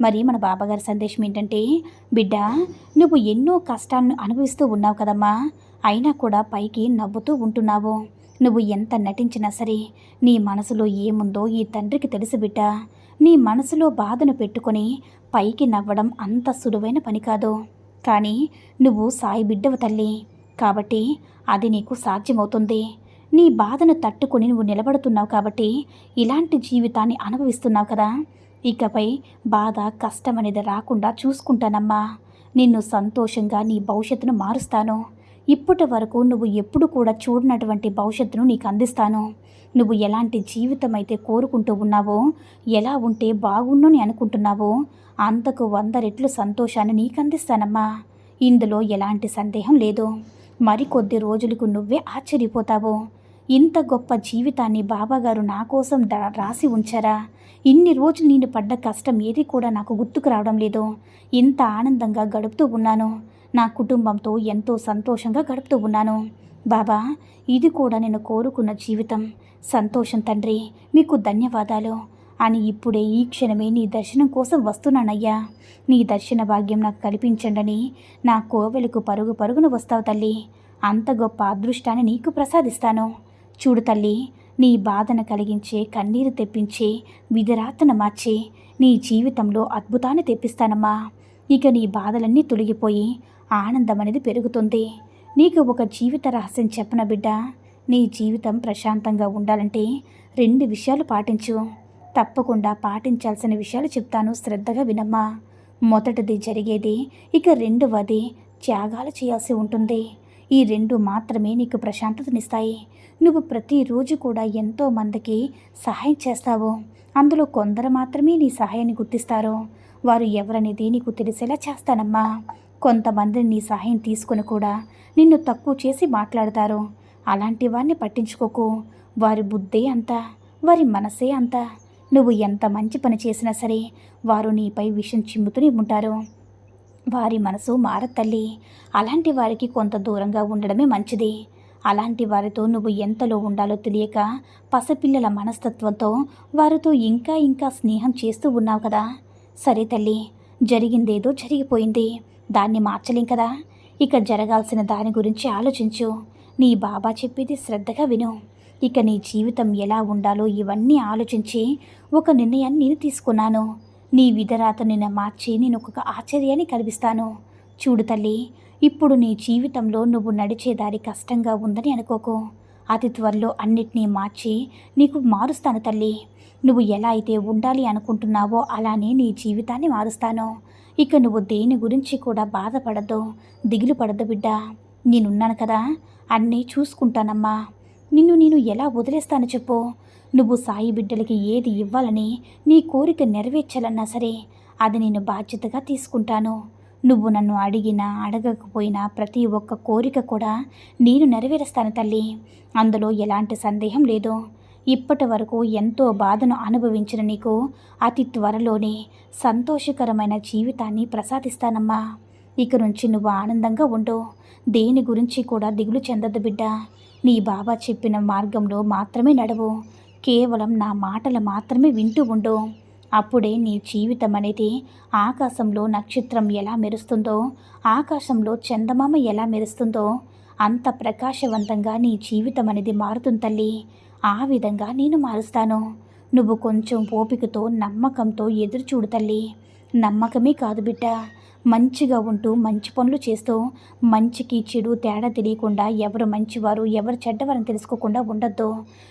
మరి మన బాబాగారి సందేశం ఏంటంటే బిడ్డ నువ్వు ఎన్నో కష్టాలను అనుభవిస్తూ ఉన్నావు కదమ్మా. అయినా కూడా పైకి నవ్వుతూ ఉంటున్నావు. నువ్వు ఎంత నటించినా సరే నీ మనసులో ఏముందో ఈ తండ్రికి తెలుసు బిడ్డ. నీ మనసులో బాధను పెట్టుకొని పైకి నవ్వడం అంత సులువైన పని కాదు. కానీ నువ్వు సాయి బిడ్డవు తల్లి. కాబట్టి అది నీకు సాధ్యమవుతుంది. నీ బాధను తట్టుకొని నువ్వు నిలబడుతున్నావు కాబట్టి ఇలాంటి జీవితాన్ని అనుభవిస్తున్నావు కదా. ఇకపై బాధ కష్టం అనేది రాకుండా చూసుకుంటానమ్మా. నిన్ను సంతోషంగా నీ భవిష్యత్తును మారుస్తాను. ఇప్పటి వరకు నువ్వు ఎప్పుడు కూడా చూడనటువంటి భవిష్యత్తును నీకు అందిస్తాను. నువ్వు ఎలాంటి జీవితం అయితే కోరుకుంటూ ఉన్నావో ఎలా ఉంటే బాగుండుని అనుకుంటున్నావో అంతకు వంద రెట్లు సంతోషాన్ని నీకు అందిస్తానమ్మా. ఇందులో ఎలాంటి సందేహం లేదు. మరికొద్ది రోజులకు నువ్వే ఆశ్చర్యపోతావు. ఇంత గొప్ప జీవితాన్ని బాబాగారు నా కోసం దా- రాసి ఉంచారా? ఇన్ని రోజులు నేను పడ్డ కష్టం ఏది కూడా నాకు గుర్తుకు రావడం లేదు. ఇంత ఆనందంగా గడుపుతూ ఉన్నాను. నా కుటుంబంతో ఎంతో సంతోషంగా గడుపుతూ ఉన్నాను. బాబా ఇది కూడా నేను కోరుకున్న జీవితం. సంతోషం తండ్రి మీకు ధన్యవాదాలు. అని ఇప్పుడే ఈ క్షణమే నీ దర్శనం కోసం వస్తున్నానయ్యా. నీ దర్శన భాగ్యం నాకు కల్పించండని నా కోవెలకు పరుగు పరుగున వస్తావు తల్లి. అంత గొప్ప అదృష్టాన్ని నీకు ప్రసాదిస్తాను. చూడు తల్లి నీ బాధను కలిగించే కన్నీరు తెప్పించే విధిరాతను మార్చి నీ జీవితంలో అద్భుతాన్ని తెప్పిస్తానమ్మా. ఇక నీ బాధలన్నీ తొలగిపోయి ఆనందం అనేది పెరుగుతుంది. నీకు ఒక జీవిత రహస్యం చెప్పన బిడ్డ? నీ జీవితం ప్రశాంతంగా ఉండాలంటే రెండు విషయాలు పాటించు. తప్పకుండా పాటించాల్సిన విషయాలు చెప్తాను శ్రద్ధగా వినమ్మా. మొదటిది జరిగేది ఇక రెండవది త్యాగాలు చేయాల్సి ఉంటుంది. ఈ రెండు మాత్రమే నీకు ప్రశాంతతనిస్తాయి. నువ్వు ప్రతిరోజు కూడా ఎంతో మందికి సహాయం చేస్తావు. అందులో కొందరు మాత్రమే నీ సహాయాన్ని గుర్తిస్తారు. వారు ఎవరనేది నీకు తెలిసేలా చేస్తానమ్మా. కొంతమందిని నీ సహాయం తీసుకుని కూడా నిన్ను తక్కువ చేసి మాట్లాడతారు. అలాంటి వారిని పట్టించుకోకు. వారి బుద్ధే అంత వారి మనసే అంత. నువ్వు ఎంత మంచి పని చేసినా సరే వారు నీపై విషం చిమ్ముతూనే ఉంటారు. వారి మనసు మారతల్లి అలాంటి వారికి కొంత దూరంగా ఉండడమే మంచిది. అలాంటి వారితో నువ్వు ఎంతలో ఉండాలో తెలియక పసిపిల్లల మనస్తత్వంతో వారితో ఇంకా ఇంకా స్నేహం చేస్తూ ఉన్నావు కదా. సరే తల్లి జరిగిందేదో జరిగిపోయింది. దాన్ని మార్చలేం కదా. ఇక జరగాల్సిన దాని గురించి ఆలోచించు. నీ బాబా చెప్పేది శ్రద్ధగా విను. ఇక నీ జీవితం ఎలా ఉండాలో ఇవన్నీ ఆలోచించి ఒక నిర్ణయాన్ని నేను తీసుకున్నాను. నీ విధరాత నిన్న మార్చి నేను ఒక ఆశ్చర్యాన్ని కలిగిస్తాను. చూడు తల్లి ఇప్పుడు నీ జీవితంలో నువ్వు నడిచేదారి కష్టంగా ఉందని అనుకోకు. అతి త్వరలో అన్నిటినీ మార్చి నీకు మారుస్తాను తల్లి. నువ్వు ఎలా అయితే ఉండాలి అనుకుంటున్నావో అలానే నీ జీవితాన్ని మారుస్తాను. ఇక నువ్వు దేని గురించి కూడా బాధపడద్దు దిగులు పడద్దు బిడ్డ. నేనున్నాను కదా అన్నీ చూసుకుంటానమ్మా. నిన్ను నేను ఎలా వదిలేస్తాను చెప్పు. నువ్వు సాయి బిడ్డలకి ఏది ఇవ్వాలని నీ కోరిక నెరవేర్చాలన్నా సరే అది నేను బాధ్యతగా తీసుకుంటాను. నువ్వు నన్ను అడిగినా అడగకపోయినా ప్రతి ఒక్క కోరిక కూడా నేను నెరవేరుస్తాను తల్లి. అందులో ఎలాంటి సందేహం లేదు. ఇప్పటి వరకు ఎంతో బాధను అనుభవించిన నీకు అతి త్వరలోనే సంతోషకరమైన జీవితాన్ని ప్రసాదిస్తానమ్మా. ఇక నుంచి నువ్వు ఆనందంగా ఉండు. దేని గురించి కూడా దిగులు చెందద్దు బిడ్డ. నీ బాబా చెప్పిన మార్గంలో మాత్రమే నడవు. కేవలం నా మాటలు మాత్రమే వింటూ ఉండు. అప్పుడే నీ జీవితం అనేది ఆకాశంలో నక్షత్రం ఎలా మెరుస్తుందో ఆకాశంలో చందమామ ఎలా మెరుస్తుందో అంత ప్రకాశవంతంగా నీ జీవితం అనేది మారుతుంది తల్లి. ఆ విధంగా నేను మారుస్తాను. నువ్వు కొంచెం ఓపికతో నమ్మకంతో ఎదురు చూడు తల్లి. నమ్మకమే కాదు బిడ్డ. మంచిగా ఉంటూ మంచి పనులు చేస్తూ మంచికి చెడు తేడా తెలియకుండా ఎవరు మంచివారు ఎవరు చెడ్డవారని తెలుసుకోకుండా ఉండొద్దు.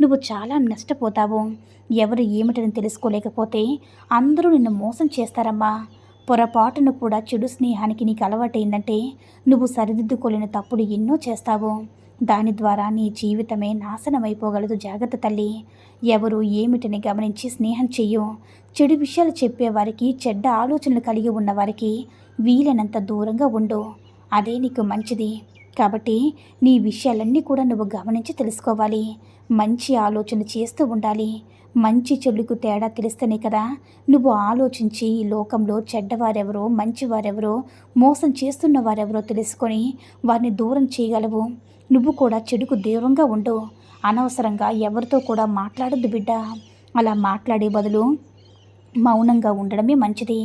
నువ్వు చాలా నష్టపోతావు. ఎవరు ఏమిటని తెలుసుకోలేకపోతే అందరూ నిన్ను మోసం చేస్తారమ్మా. పొరపాటును కూడా చెడు స్నేహానికి నీకు అలవాటైందంటే నువ్వు సరిదిద్దుకోలేని తప్పుడు ఎన్నో చేస్తావు. దాని ద్వారా నీ జీవితమే నాశనమైపోగలదు. జాగ్రత్త తల్లి. ఎవరు ఏమిటని గమనించి స్నేహం చెయ్యు. చెడు విషయాలు చెప్పేవారికి చెడ్డ ఆలోచనలు కలిగి ఉన్నవారికి వీలైనంత దూరంగా ఉండు. అదే నీకు మంచిది. కాబట్టి నీ విషయాలన్నీ కూడా నువ్వు గమనించి తెలుసుకోవాలి. మంచి ఆలోచన చేస్తూ ఉండాలి. మంచి చెడుకు తేడా తెలిస్తేనే కదా నువ్వు ఆలోచించి ఈ లోకంలో చెడ్డవారెవరో మంచివారెవరో మోసం చేస్తున్న వారెవరో తెలుసుకొని వారిని దూరం చేయగలవు. నువ్వు కూడా చెడుకు దూరంగా ఉండు. అనవసరంగా ఎవరితో కూడా మాట్లాడొద్దు బిడ్డ. అలా మాట్లాడే బదులు మౌనంగా ఉండడమే మంచిది.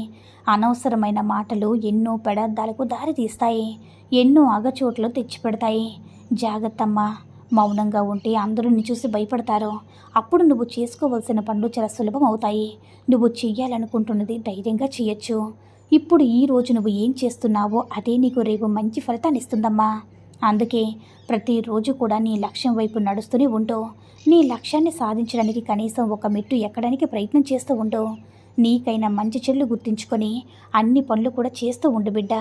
అనవసరమైన మాటలు ఎన్నో పెడార్థాలకు దారి తీస్తాయి. ఎన్నో అగచోట్లు తెచ్చిపెడతాయి. జాగ్రత్తమ్మా. మౌనంగా ఉంటే అందరూ నీ చూసి భయపడతారు. అప్పుడు నువ్వు చేసుకోవలసిన పనులు చాలా సులభం అవుతాయి. నువ్వు చెయ్యాలనుకుంటున్నది ధైర్యంగా చేయొచ్చు ఇప్పుడు ఈ రోజు నువ్వు ఏం చేస్తున్నావో అదే నీకు రేపు మంచి ఫలితాన్ని ఇస్తుందమ్మా. అందుకే ప్రతిరోజు కూడా నీ లక్ష్యం వైపు నడుస్తూనే ఉంటూ నీ లక్ష్యాన్ని సాధించడానికి కనీసం ఒక మెట్టు ఎక్కడానికి ప్రయత్నం చేస్తూ ఉండు. నీకైనా మంచి చెల్లు గుర్తించుకొని అన్ని పనులు కూడా చేస్తూ ఉండు బిడ్డ.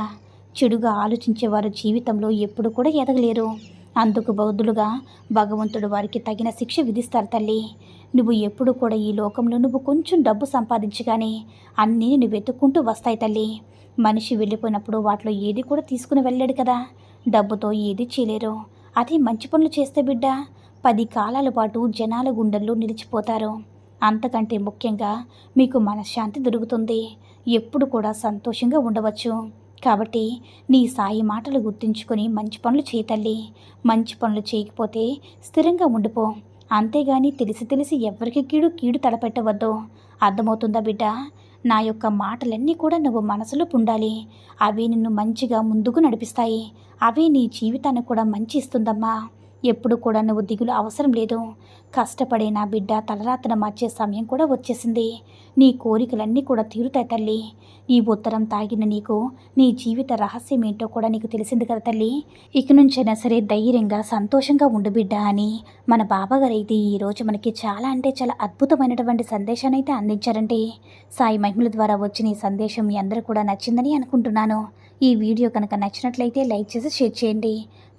చెడుగా ఆలోచించేవారు జీవితంలో ఎప్పుడు కూడా ఎదగలేరు. అందుకు బౌద్ధులుగా భగవంతుడు వారికి తగిన శిక్ష విధిస్తారు తల్లి. నువ్వు ఎప్పుడు కూడా ఈ లోకంలో నువ్వు కొంచెం డబ్బు సంపాదించగానే అన్నీ నువ్వు వెతుక్కుంటూ వస్తాయి తల్లి. మనిషి వెళ్ళిపోయినప్పుడు వాటిలో ఏది కూడా తీసుకుని వెళ్ళాడు కదా. డబ్బుతో ఏది చేయలేరు. అదే మంచి పనులు చేస్తే బిడ్డ? పది కాలాల పాటు జనాల గుండెల్లో నిలిచిపోతారు. అంతకంటే ముఖ్యంగా మీకు మనశ్శాంతి దొరుకుతుంది. ఎప్పుడు కూడా సంతోషంగా ఉండవచ్చు. కాబట్టి నీ సాయి మాటలు గుర్తుంచుకొని మంచి పనులు చేయి తల్లి. మంచి పనులు చేయకపోతే స్థిరంగా ఉండిపో. అంతేగాని తెలిసి తెలిసి ఎవరికి కీడు కీడు తలపెట్టవద్దు. అర్థమవుతుందా బిడ్డ? నా యొక్క మాటలన్నీ కూడా నువ్వు మనసులో పుండాలి. అవి నిన్ను మంచిగా ముందుకు నడిపిస్తాయి. అవి నీ జీవితాన్ని కూడా మంచి ఇస్తుందమ్మా. ఎప్పుడు కూడా నువ్వు దిగులు అవసరం లేదు. కష్టపడే నా బిడ్డ తలరాతన మార్చే సమయం కూడా వచ్చేసింది. నీ కోరికలన్నీ కూడా తీరుతాయి తల్లి. ఈ ఉత్తరం తాగిన నీకు నీ జీవిత రహస్యం ఏంటో కూడా నీకు తెలిసింది కదా తల్లి. ఇక నుంచైనా సరే ధైర్యంగా సంతోషంగా ఉండు బిడ్డ అని మన బాబాగారు అయితే ఈరోజు మనకి చాలా అంటే చాలా అద్భుతమైనటువంటి సందేశాన్ని అయితే అందించారండి. సాయి మహిమల ద్వారా వచ్చిన ఈ సందేశం మీ అందరూ కూడా నచ్చిందని అనుకుంటున్నాను. ఈ వీడియో కనుక నచ్చినట్లయితే లైక్ చేసి షేర్ చేయండి.